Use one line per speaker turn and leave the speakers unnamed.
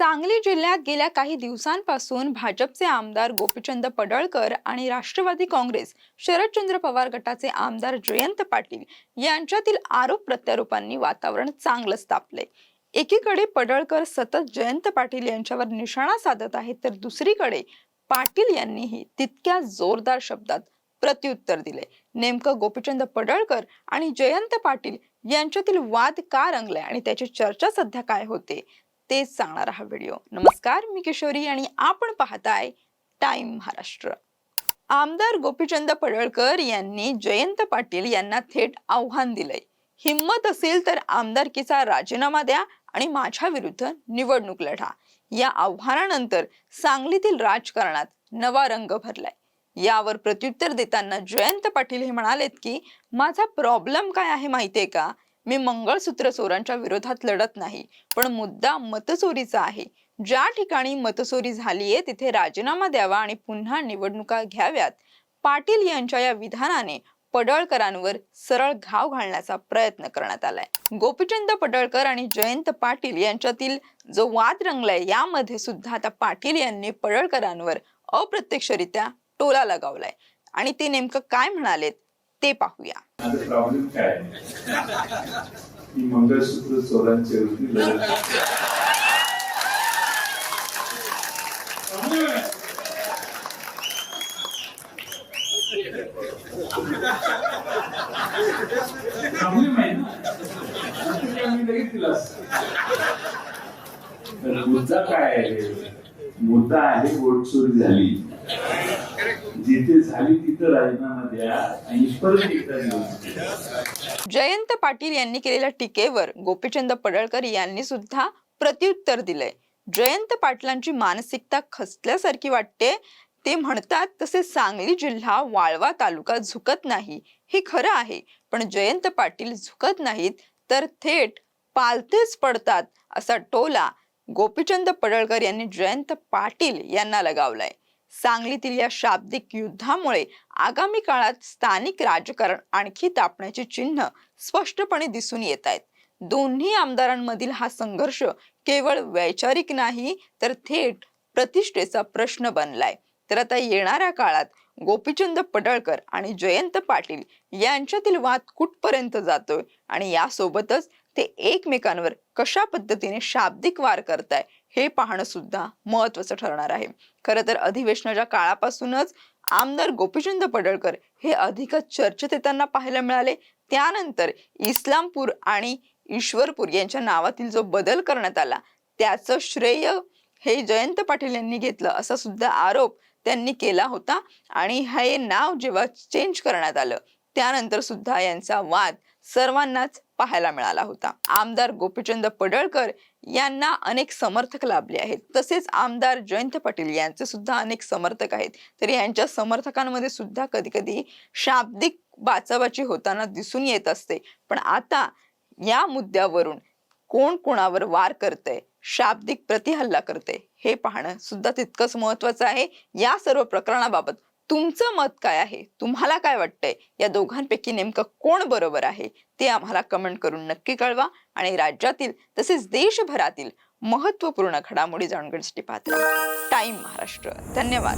सांगली जिल्ह्यात गेल्या काही दिवसांपासून भाजपचे आमदार गोपीचंद पडळकर आणि राष्ट्रवादी काँग्रेस शरदचंद्र पवार गटाचे आमदार जयंत पाटील यांच्यातील आरोप प्रत्यारोपांनी वातावरण चांगलंच तापले एकीकडे पडळकर सतत जयंत पाटील यांच्यावर निशाणा साधत आहेत तर दुसरीकडे पाटील यांनीही तितक्या जोरदार शब्दात प्रत्युत्तर दिले नेमकं गोपीचंद पडळकर आणि जयंत पाटील यांच्यातील वाद का रंगलाय आणि त्याची चर्चा सध्या काय होते? तेच सांगणार हा व्हिडिओ. नमस्कार मी किशोरी आणि आपण पाहताय टाइम महाराष्ट्र. आमदार गोपीचंद पडळकर यांनी जयंत पाटील यांना थेट आव्हान दिलंय. हिम्मत असेल तर आमदारकीचा राजीनामा द्या आणि माझ्या विरुद्ध निवडणूक लढा. या आव्हानानंतर सांगलीतील राजकारणात नवा रंग भरलाय. यावर प्रत्युत्तर देताना जयंत पाटील हे म्हणालेत की माझा प्रॉब्लेम काय आहे माहितीये का? मी मंगळसूत्र चोरांच्या विरोधात लढत नाही पण मुद्दा मतचोरीचा आहे. ज्या ठिकाणी मतचोरी झालीये तिथे राजीनामा द्यावा आणि पुन्हा निवडणुका घ्याव्यात. पाटील यांच्या या विधानाने पडळकरांवर सरळ घाव घालण्याचा प्रयत्न करण्यात आलाय. गोपीचंद पडळकर आणि जयंत पाटील यांच्यातील जो वाद रंगलाय यामध्ये सुद्धा आता पाटील यांनी पडळकरांवर अप्रत्यक्षरित्या टोला लगावलाय. आणि ते नेमकं काय म्हणालेत? ते पाहूया.
माझा प्रॉब्लेम काय? मंगळसूत्र चोरांच्या मुद्दा काय आहे? मुद्दा आहे बोटचोरी झाली. जिथे झाली तिथं राजीनामा द्या आणि परत एकदा
जयंत पाटील यांनी केलेल्या टीकेवर गोपीचंद पडळकर यांनी सुद्धा प्रत्युत्तर दिलंय. जयंत पाटलांची मानसिकता खचल्यासारखी वाटते. ते म्हणतात तसे सांगली जिल्हा वाळवा तालुका झुकत नाही. हे खरं आहे पण जयंत पाटील झुकत नाहीत तर थेट पालथेच पडतात असा टोला गोपीचंद पडळकर यांनी जयंत पाटील यांना लगावलाय. सांगलीतील या शाब्दिक युद्धामुळे आगामी काळात स्थानिक राजकारण आणखी तापण्याची चिन्ह स्पष्टपणे दिसून येत आहेत. दोन्ही आमदारांमधील हा संघर्ष केवळ वैचारिक नाही तर थेट प्रतिष्ठेचा प्रश्न बनलाय. तर आता येणाऱ्या काळात गोपीचंद पडळकर आणि जयंत पाटील यांच्यातील वाद कुठपर्यंत जातोय? आणि यासोबतच ते एकमेकांवर कशा पद्धतीने शाब्दिक वार करताय? हे पाहणं सुद्धा महत्वाचं ठरणार आहे. खरं तर अधिवेशनाच्या काळापासूनच आमदार गोपीचंद पडळकर हे अधिकच चर्चेत येताना पाहायला मिळाले. त्यानंतर इस्लामपूर आणि ईश्वरपूर यांच्या नावातील जो बदल करण्यात आला त्याचं श्रेय हे जयंत पाटील यांनी घेतलं असा सुद्धा आरोप त्यांनी केला होता. आणि हे नाव जेव्हा चेंज करण्यात आलं त्यानंतर सुद्धा यांचा वाद सर्वांनाच पाहायला मिळाला होता. आमदार गोपीचंद पडळकर यांना अनेक समर्थक लाभले आहेत. तसेच आमदार जयंत पाटील यांचे सुद्धा अनेक समर्थक आहेत. तर यांच्या समर्थकांमध्ये सुद्धा कधी कधी शाब्दिक बाचाबाची होताना दिसून येत असते. पण आता या मुद्द्यावरून कोण कोणावर वार करतंय शाब्दिक प्रतिहल्ला करते हे पाहणं सुद्धा तितकंच महत्वाचं आहे. या सर्व प्रकरणाबाबत तुमचं मत काय आहे? तुम्हाला काय वाटतंय? या दोघांपैकी नेमकं कोण बरोबर आहे? ते आम्हाला कमेंट करून नक्की कळवा आणि राज्यातील तसेच देशभरातील महत्त्वपूर्ण घडामोडी जाणून घेण्यासाठी पाहत. टाइम महाराष्ट्र. धन्यवाद.